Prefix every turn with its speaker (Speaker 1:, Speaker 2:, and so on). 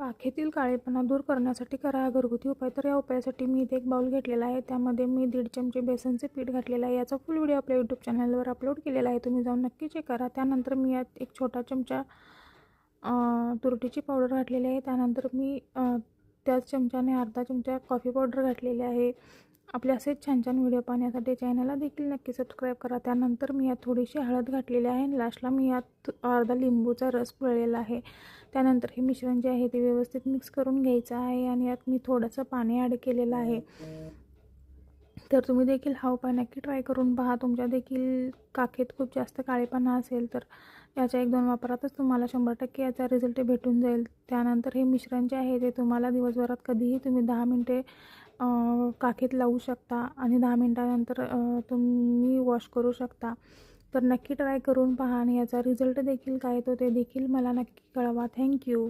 Speaker 1: पाखेतील काळेपणा दूर करण्यासाठी करा. घरगुती उपाय तर या उपायासाठी मी इथे एक बाउल घेतलेला आहे. त्यामध्ये मी दीड चमचे बेसनचे पीठ घातलेलं आहे. याचा फुल व्हिडिओ आपल्या यूट्यूब चॅनलवर अपलोड केलेला आहे. तुम्ही जाऊन नक्की चेक करा. त्यानंतर मी यात एक छोटा चमचा तुरटीची पावडर घातलेली आहे. त्यानंतर मी त्याच चमच्याने अर्धा चमचा कॉफी पावडर घातलेली आहे. आपले असेच छान छान व्हिडिओ पाहण्यासाठी चॅनलला देखील नक्की सबस्क्राईब करा. त्यानंतर मी यात थोडीशी हळद घातलेली आहे आणि लास्टला मी यात अर्धा लिंबूचा रस पिळलेला आहे. त्यानंतर हे मिश्रण जे आहे ते व्यवस्थित मिक्स करून घ्यायचं आहे आणि यात मी थोडंसं पाणी ॲड केलेलं आहे. तर तुम्ही देखील हा उपाय नक्की ट्राय करून पहा. तुमच्या देखील काखेत खूप जास्त काळेपणा असेल तर याच्या एक दोन वापरातच तुम्हाला शंभर टक्के याचा रिझल्ट भेटून जाईल. त्यानंतर हे मिश्रण जे आहे ते तुम्हाला दिवसभरात कधीही तुम्ही दहा मिनटे काखेत लावू शकता आणि दहा मिनटानंतर तुम्ही वॉश करू शकता. तर नक्की ट्राय करून पहा आणि याचा रिझल्ट देखील काय येतो ते देखील मला नक्की कळवा. थँक्यू